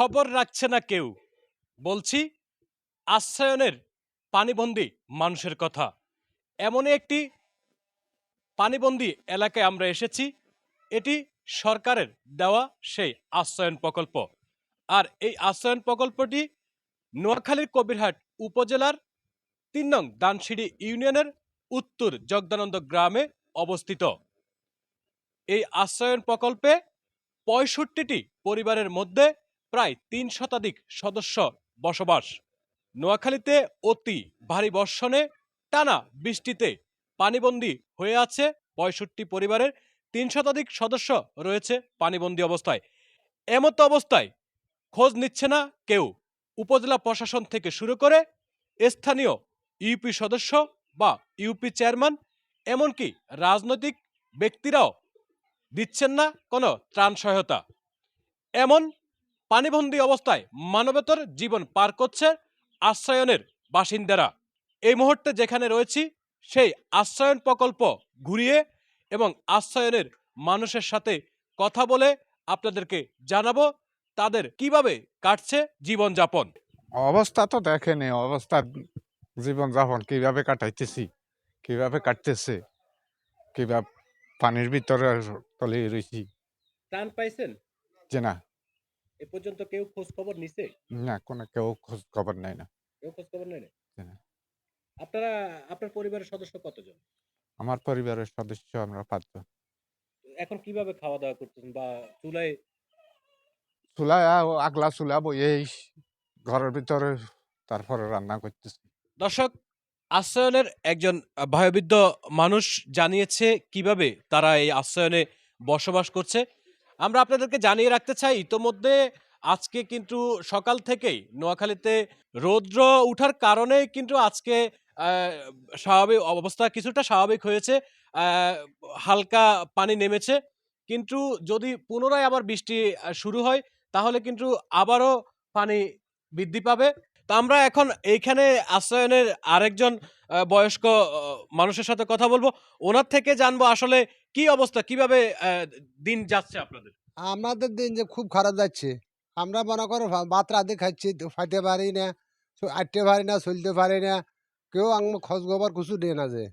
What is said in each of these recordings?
খবর রাখছে না কেউ। বলছি, আশ্রয়নের পানিবন্দী মানুষের কথা। এমনই একটি পানিবন্দী এলাকায় আমরা এসেছি। এটি সরকারের দেওয়া সেই আশ্রয়ন প্রকল্প। আর এই আশ্রয়ন প্রকল্পটি নোয়াখালীর কবিরহাট উপজেলার তিন নং দানসিঁড়ি ইউনিয়নের উত্তর জগদানন্দ গ্রামে অবস্থিত। এই আশ্রয়ন প্রকল্পে পঁয়ষট্টিটি পরিবারের মধ্যে প্রায় তিন শতাধিক সদস্য বসবাস। নোয়াখালীতে অতি ভারী বর্ষণে টানা বৃষ্টিতে পানিবন্দী হয়ে আছে পঁয়ষট্টি পরিবারের তিন শতাধিক সদস্য রয়েছে পানিবন্দী অবস্থায়। এমত অবস্থায় খোঁজ নিচ্ছে না কেউ। উপজেলা প্রশাসন থেকে শুরু করে স্থানীয় ইউপি সদস্য বা ইউপি চেয়ারম্যান, এমনকি রাজনৈতিক ব্যক্তিরাও দিচ্ছেন না কোনো ত্রাণ সহায়তা। এমন পানিবন্দী অবস্থায় মানবেতর জীবন পার করছে আশ্রয়নের বাসিন্দারা। এই মুহূর্তে যেখানে রয়েছি সেই আশ্রয়ন প্রকল্প ঘুরিয়ে এবং আশ্রয়নের মানুষের সাথে কথা বলে আপনাদেরকে জানাব তাদের কীভাবে কাটছে জীবনযাপন। অবস্থা তো দেখেনি অবস্থা জীবনযাপন কীভাবে কাটাইতেছি কীভাবে কাটতেছে কীভাবে পানির ভিতরে তলে রয়েছি ত্রাণ পাইছেন? যে না। এ পর্যন্ত কেউ খোঁজ খবর নিছে? না কোনো কেউ খোঁজ খবর নেয় না। কেউ খোঁজ খবর নেই না। আপনারা আপনার পরিবারের সদস্য কতজন? আমার পরিবারের সদস্য আমরা পাঁচজন। এখন কীভাবে খাওয়া দাওয়া করতেছেন বা চুলায়? চুলা আগলা চুলা বইয়েই ঘরের ভিতরে তারপরে রান্না করতেছি। দর্শক আশ্রয়নের একজন ভয়বৃদ্ধ মানুষ জানিয়েছে কীভাবে তারা এই আশ্রয়নে বসবাস করছে। আমরা আপনাদেরকে জানিয়ে রাখতে চাই, ইতোমধ্যে আজকে কিন্তু সকাল থেকেই নোয়াখালীতে রৌদ্র উঠার কারণে কিন্তু আজকে স্বাভাবিক অবস্থা কিছুটা স্বাভাবিক হয়েছে হালকা পানি নেমেছে। কিন্তু যদি পুনরায় আবার বৃষ্টি শুরু হয়, তাহলে কিন্তু আবারও পানি বৃদ্ধি পাবে। তো আমরা এখন এইখানে আশ্রয়নের আরেকজন আহ, বয়স্ক আহ, মানুষের সাথে কথা বলব। ওনার থেকে জানব আসলে কি অবস্থা কীভাবে আহ, দিন যাচ্ছে আপনাদের? আমাদের দিন যে খুব খারাপ যাচ্ছে। আমরা মনে করো ভা- ভাত রাতে খাচ্ছি তো খাইতে পারি না আটতে পারি না চলতে পারি না। কেউ আঙ্গ খোঁজ খবর কিছু দেয় না যে।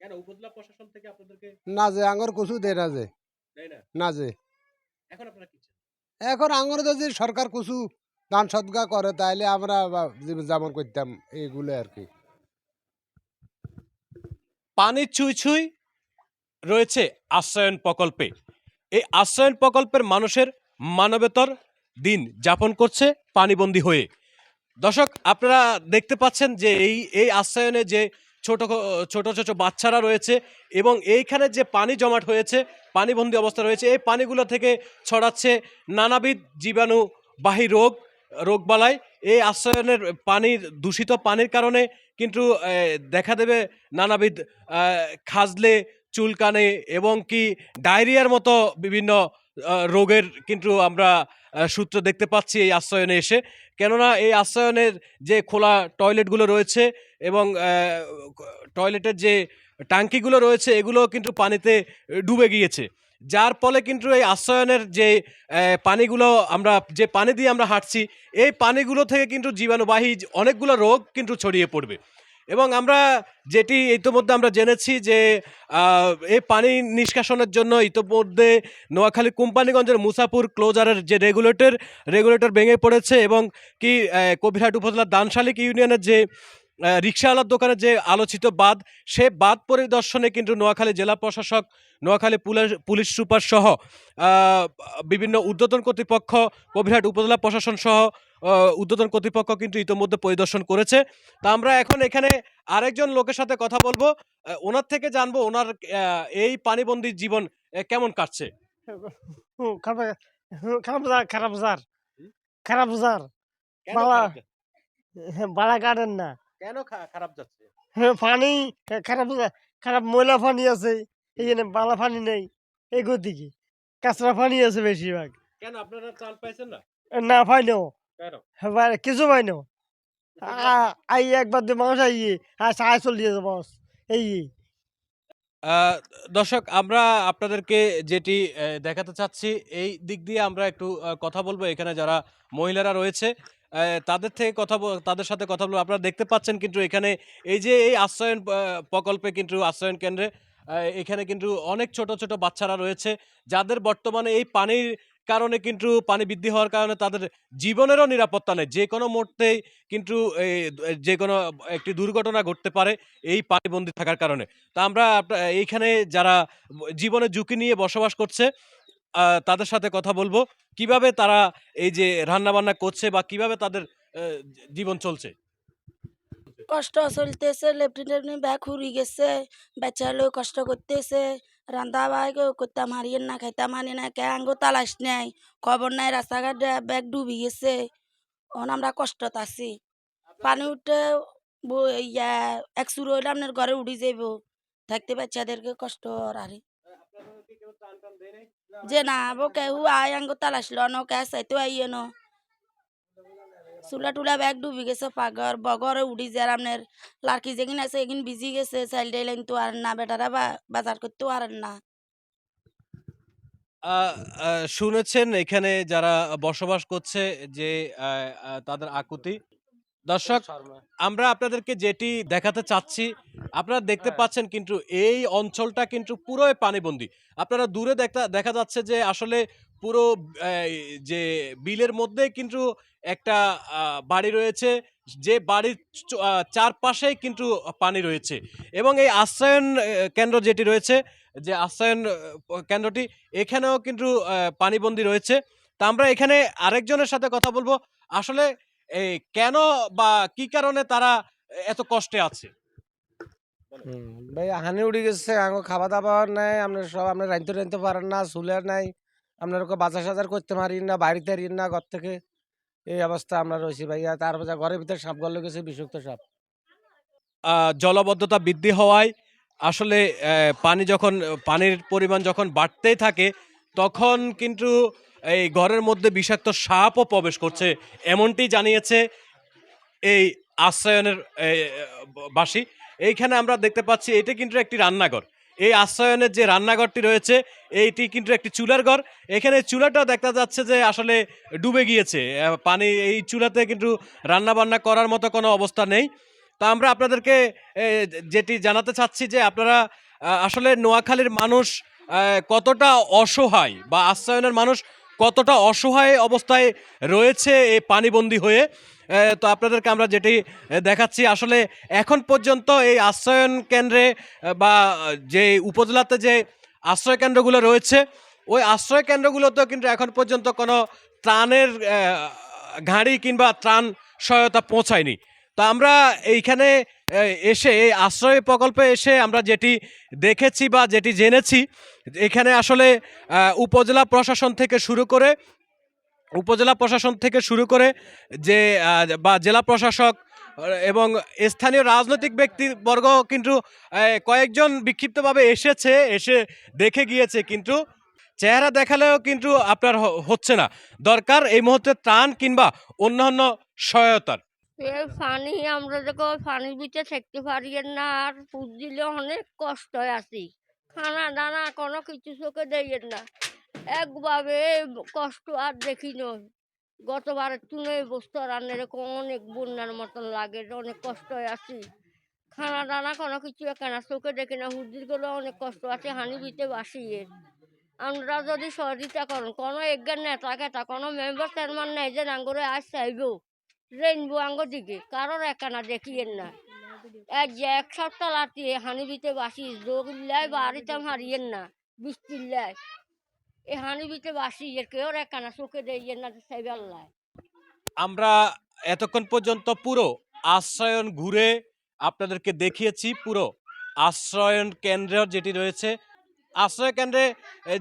কেন উপজেলা প্রশাসন থেকে আপনাদেরকে না যে আঙ্গর কিছু দেয় না যে। দেয় না? না যে। এখন আপনারা কি চান? এখন আঙ্গর যদি সরকার কিছু দান সদকা করে তাহলে আমরা যাপন করতাম এইগুলো আর কি। পানি ছুঁই ছুঁই রয়েছে আশ্রয়ন প্রকল্পে। এই আশ্রয়ন প্রকল্পের মানুষের মানবেতর দিন যাপন করছে পানিবন্দী হয়ে। দর্শক, আপনারা দেখতে পাচ্ছেন যে এই এই আশ্রয়নে যে ছোট ছোট ছোট বাচ্চারা রয়েছে এবং এইখানে যে পানি জমাট হয়েছে, পানিবন্দী অবস্থা রয়েছে, এই পানিগুলো থেকে ছড়াচ্ছে নানাবিধ জীবাণুবাহী রোগ রোগবালাই এই আশ্রয়নের পানির, দূষিত পানির কারণে কিন্তু দেখা দেবে নানাবিধ খাজলে, চুলকানে এবং কি ডায়রিয়ার মতো বিভিন্ন রোগের কিন্তু আমরা সূত্র দেখতে পাচ্ছি এই আশ্রয়নে এসে। কেননা এই আশ্রয়নের যে খোলা টয়লেটগুলো রয়েছে এবং টয়লেটের যে টাঙ্কিগুলো রয়েছে, এগুলো কিন্তু পানিতে ডুবে গিয়েছে। যার ফলে কিন্তু এই আশ্রয়নের যে পানিগুলো আমরা, যে পানি দিয়ে আমরা হাঁটছি, এই পানিগুলো থেকে কিন্তু জীবাণুবাহী অনেকগুলো রোগ কিন্তু ছড়িয়ে পড়বে। এবং আমরা যেটি ইতিমধ্যে আমরা জেনেছি যে এই পানি নিষ্কাশনের জন্য ইতিমধ্যে নোয়াখালী কোম্পানিগঞ্জের মুসাপুর ক্লোজারের যে রেগুলেটর রেগুলেটর ভেঙে পড়েছে এবং কি কবিরহাট উপজেলার দানশালিক ইউনিয়নের যে রিক্সাওয়ালার দোকানের যে আলোচিত বাঁধ সে বাঁধ পরিদর্শনে কিন্তু নোয়াখালী জেলা প্রশাসক নোয়াখালী পুলিশ পুলিশ সুপার সহ বিভিন্ন ঊর্ধ্বতন কর্তৃপক্ষ কবিরহাট উপজেলা প্রশাসন সহ ঊর্ধ্বতন কর্তৃপক্ষ কিন্তু ইতোমধ্যে পরিদর্শন করেছে। তা আমরা এখন এখানে আরেকজন লোকের সাথে কথা বলব। ওনার থেকে জানব ওনার এই পানিবন্দী জীবন কেমন কাটছে? খারাপ হুম, খারাপ বাবা। খারাপ যা- হ্যাঁ, না। কেন খারাপ যাচ্ছে? হ্যাঁ, পানি হ্যাঁ, খারাপ খারাপ ময়লা পানি আছে এই জন্য বালা পানি নেই এই দিকে কাঁচরা পানি আছে বেশিরভাগ। কেন আপনারা ত্রাণ পাইছেন না? না পাইনো হ্যাঁ, কিছু পাইনো আই একবার দু মাস আইয়ে আর সাহায্য চলিয়ে বস। এই আহ, দর্শক আমরা আপনাদেরকে যেটি দেখাতে চাচ্ছি এই দিক দিয়ে আমরা একটু কথা বলব। এখানে যারা মহিলারা রয়েছে তাদের থেকে কথা তাদের সাথে কথা বলব আপনারা দেখতে পাচ্ছেন কিন্তু এখানে এই যে এই আশ্রয়ন প্রকল্পে কিন্তু আশ্রয়ন কেন্দ্রে এখানে কিন্তু অনেক ছোট ছোট বাচ্চারা রয়েছে, যাদের বর্তমানে এই পানির কারণে কিন্তু পানি বৃদ্ধি হওয়ার কারণে তাদের জীবনেরও নিরাপত্তা নেই। যে কোনো মুহূর্তেই কিন্তু এই, যে কোনো একটি দুর্ঘটনা ঘটতে পারে এই পানিবন্দী থাকার কারণে। তা আমরা এইখানে যারা জীবনে ঝুঁকি নিয়ে বসবাস করছে তাদের সাথে কথা বলব। কীভাবে তারা এই যে রান্না বান্না করছে বা কীভাবে তাদের জীবন চলছে? কষ্ট চলতেছে লেফটিন টেফটিন ব্যাগ ঘুরি গেছে, বেচার লোক কষ্ট করতেছে রান্দা বাই করতাম হারিয়ে না খাইতাম হারি না কে আঙ্গো তালাশ নাই খবর নাই, রাস্তাঘাট ব্যাগ ডুবি গেছে, অন আমরা কষ্টত আছি। পানি উঠে ইয়া, এক সুর হইলে আপনার ঘরে উড়ি যাইব, থাকতে বাচ্চাদেরকে কষ্ট আরে। যে না বো কেহু আয় আঙ্গো তালাশ লো ন কে চাইতো আইয়ে ন। চুলা টুলা ব্যাগ ডুবি গেছে পাগর বগরে উড়ি যায় আপনার লাড়কি যেগিন আছে এগিন বিজি গেছে চাইল ডাইলেন তো আর না বেটারা বা বাজার করতেও আর না। শুনেছেন এখানে যারা বসবাস করছে যে তাদের আকুতি। দর্শক আমরা আপনাদেরকে যেটি দেখাতে চাচ্ছি আপনারা দেখতে পাচ্ছেন কিন্তু এই অঞ্চলটা কিন্তু পুরোই পানিবন্দী। আপনারা দূরে দেখা দেখা যাচ্ছে যে আসলে পুরো যে বিলের মধ্যে কিন্তু একটা বাড়ি রয়েছে। যে বাড়ির চ- আহ, চারপাশেই কিন্তু পানি রয়েছে। এবং এই আশ্রয়ন কেন্দ্র যেটি রয়েছে যে আশ্রয়ন কেন্দ্রটি এখানেও কিন্তু পানিবন্দী রয়েছে। তা আমরা এখানে আরেকজনের সাথে কথা বলব। আসলে এই কেন বা কি কারণে তারা এত কষ্টে আছে? ভাই হানি উড়ে গেছে আঙ্গো খাওয়া দাওয়া নাই আপনার সব আপনার রাঁধতে রাঁধতে পারেন না চুলের নাই আপনার ওকে বাজার সাজার করতে পারি না বাড়িতে ঋণ না ঘর থেকে। এই অবস্থা আমরা রয়েছি ভাইয়া তারপরে ঘরের ভিতরে সাপ গলে গেছে বিষাক্ত সাপ। জলবদ্ধতা বৃদ্ধি হওয়ায় আসলে পানি যখন পানির পরিমাণ যখন বাড়তেই থাকে তখন কিন্তু এই ঘরের মধ্যে বিষাক্ত সাপও প্রবেশ করছে এমনটি জানিয়েছে এই আশ্রয়নের বাসী। এইখানে আমরা দেখতে পাচ্ছি এটা কিন্তু একটি রান্নাঘর। এই আশ্রয়নের যে রান্নাঘরটি রয়েছে, এইটি কিন্তু একটি চুলার ঘর। এখানে চুলাটা দেখা যাচ্ছে যে আসলে ডুবে গিয়েছে। পানি এই চুলাতে কিন্তু রান্না বান্না করার মতো কোনো অবস্থা নেই। তো আমরা আপনাদেরকে যেটি জানাতে চাচ্ছি যে আপনারা আসলে নোয়াখালীর মানুষ কতটা অসহায় বা আশ্রয়নের মানুষ কতটা অসহায় অবস্থায় রয়েছে এই পানিবন্দী হয়ে? তো আপনাদেরকে আমরা যেটি দেখাচ্ছি, আসলে এখন পর্যন্ত এই আশ্রয়ন কেন্দ্রে বা যে উপজেলাতে যে আশ্রয় কেন্দ্রগুলো রয়েছে, ওই আশ্রয় কেন্দ্রগুলোতেও কিন্তু এখন পর্যন্ত কোনো ত্রাণের গাড়ি কিংবা ত্রাণ সহায়তা পৌঁছায়নি। তো আমরা এইখানে এসে, এই আশ্রয় প্রকল্পে এসে আমরা যেটি দেখেছি বা যেটি জেনেছি, এখানে আসলে উপজেলা প্রশাসন থেকে শুরু করে, উপজেলা প্রশাসন থেকে শুরু করে যে বা জেলা প্রশাসক এবং স্থানীয় রাজনৈতিক ব্যক্তিবর্গ কিন্তু কয়েকজন বিক্ষিপ্তভাবে এসেছে, এসে দেখে গিয়েছে, কিন্তু চেহারা দেখালেও কিন্তু আপনার হচ্ছে না। দরকার এই মুহূর্তে ত্রাণ কিংবা অন্যান্য সহায়তার। এই পানি আমরা যখন পানির ভিতরে থাকতে পারি না, আর ফুট দিলে অনেক কষ্ট আছি। খানা দানা কোনো কিছু চোখে দেয় না। একভাবে কষ্ট আর দেখি নয় গতবারের তুলে বস্তু রান্নার এরকম অনেক বন্যার মতন লাগে অনেক কষ্ট আছি। খানা দানা কোনো কিছু এখানে চোখে দেখি না হুদ্দিরগুলো অনেক কষ্ট আছে, হানি ভিতরে বাসিয়ে আমরা যদি সহযোগিতা করেন, কোনো এজ্ঞান নেতা কেতা কোনো মেম্বার চেয়ারম্যান নেই যে নাঙ্গরে আজ চাইবেও রেইনবো আঙ্গ দিকে কারোর একানা দেখিয়েন না। এক যে এক সপ্তাহ লাতিয়ে হানিবিতে বাসি যোগিল্লায় বাড়িতাম হারিয়েন না বৃষ্টিল্লায় এই হানিবিতে বাসি এর কেউ একানা চোখে দেইয়েন না সেই বেল্লায় আমরা এতক্ষণ পর্যন্ত পুরো আশ্রয়ন ঘুরে আপনাদেরকে দেখিয়েছি পুরো আশ্রয়ন কেন্দ্র যেটি রয়েছে। আশ্রয় কেন্দ্রে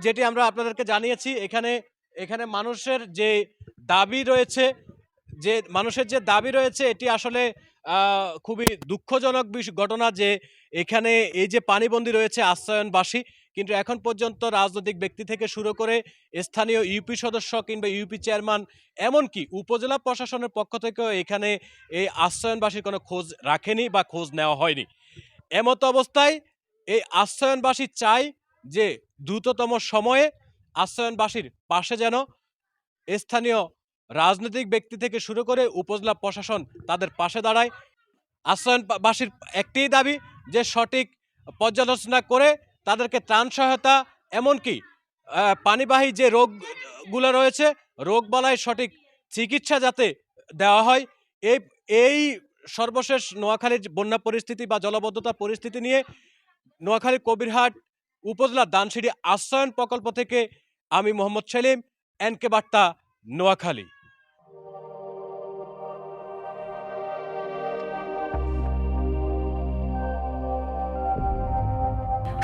যেটি আমরা আপনাদেরকে জানিয়েছি, এখানে এখানে মানুষের যে দাবি রয়েছে যে মানুষের যে দাবি রয়েছে, এটি আসলে খুবই দুঃখজনক ঘটনা যে এখানে এই যে পানিবন্দী রয়েছে আশ্রয়নবাসী কিন্তু এখন পর্যন্ত রাজনৈতিক ব্যক্তি থেকে শুরু করে স্থানীয় ইউপি সদস্য কিংবা ইউপি চেয়ারম্যান, এমনকি উপজেলা প্রশাসনের পক্ষ থেকেও এখানে এই আশ্রয়নবাসীর কোনো খোঁজ রাখেনি বা খোঁজ নেওয়া হয়নি। এমত অবস্থায় এই আশ্রয়নবাসী চায় যে দ্রুততম সময়ে আশ্রয়নবাসীর পাশে যেন স্থানীয় রাজনৈতিক ব্যক্তি থেকে শুরু করে উপজেলা প্রশাসন তাদের পাশে দাঁড়ায়। আশ্রয়নবাসীর একটিই দাবি যে সঠিক পর্যালোচনা করে তাদেরকে ত্রাণ সহায়তা, এমনকি পানিবাহী যে রোগগুলো রয়েছে, রোগ বলায় সঠিক চিকিৎসা যাতে দেওয়া হয়, এই এই সর্বশেষ নোয়াখালীর বন্যা পরিস্থিতি বা জলবদ্ধতা পরিস্থিতি নিয়ে নোয়াখালী কবিরহাট উপজেলা দানসিঁড়ি আশ্রয়ন প্রকল্প থেকে আমি মোহাম্মদ সেলিম, এনকে বার্তা, নোয়াখালী।